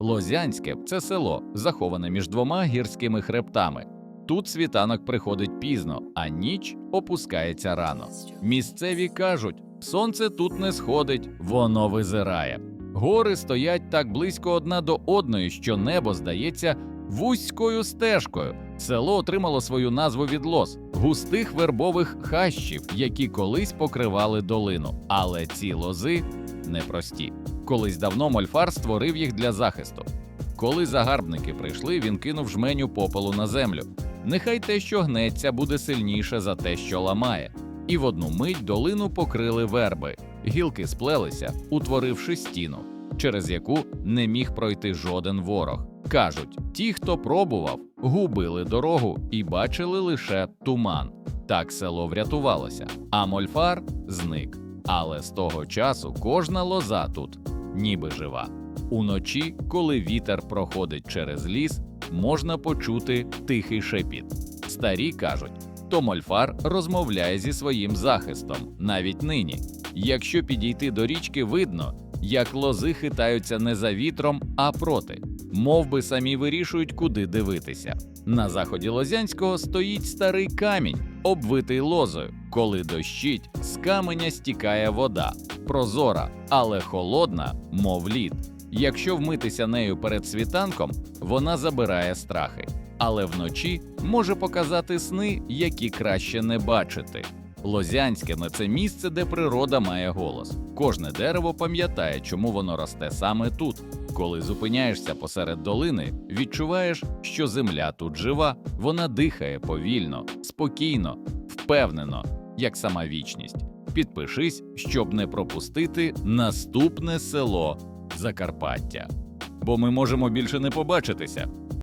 Лозянське це село, заховане між двома гірськими хребтами. Тут світанок приходить пізно, а ніч опускається рано. Місцеві кажуть, сонце тут не сходить, воно визирає. Гори стоять так близько одна до одної, що небо здається вузькою стежкою. Село отримало свою назву від лоз густих вербових хащів, які колись покривали долину. Але ці лози непрості. Колись давно мольфар створив їх для захисту. Коли загарбники прийшли, він кинув жменю попелу на землю. Нехай те, що гнеться, буде сильніше за те, що ламає. І в одну мить долину покрили верби. Гілки сплелися, утворивши стіну, через яку не міг пройти жоден ворог. Кажуть, ті, хто пробував, губили дорогу і бачили лише туман. Так село врятувалося, а мольфар зник. Але з того часу кожна лоза тут ніби жива. Уночі, коли вітер проходить через ліс, можна почути тихий шепіт. Старі кажуть, то мольфар розмовляє зі своїм захистом навіть нині. Якщо підійти до річки, видно, як лози хитаються не за вітром, а проти, мов би самі вирішують, куди дивитися. На заході Лозянського стоїть старий камінь, обвитий лозою. Коли дощить, з каменя стікає вода, прозора, але холодна, мов лід. Якщо вмитися нею перед світанком, вона забирає страхи, але вночі може показати сни, які краще не бачити. Лозянське це місце, де природа має голос. Кожне дерево пам'ятає, чому воно росте саме тут. Коли зупиняєшся посеред долини, відчуваєш, що земля тут жива, вона дихає повільно, спокійно, впевнено, як сама вічність. Підпишись, щоб не пропустити наступне село Закарпаття. Бо ми можемо більше не побачитися.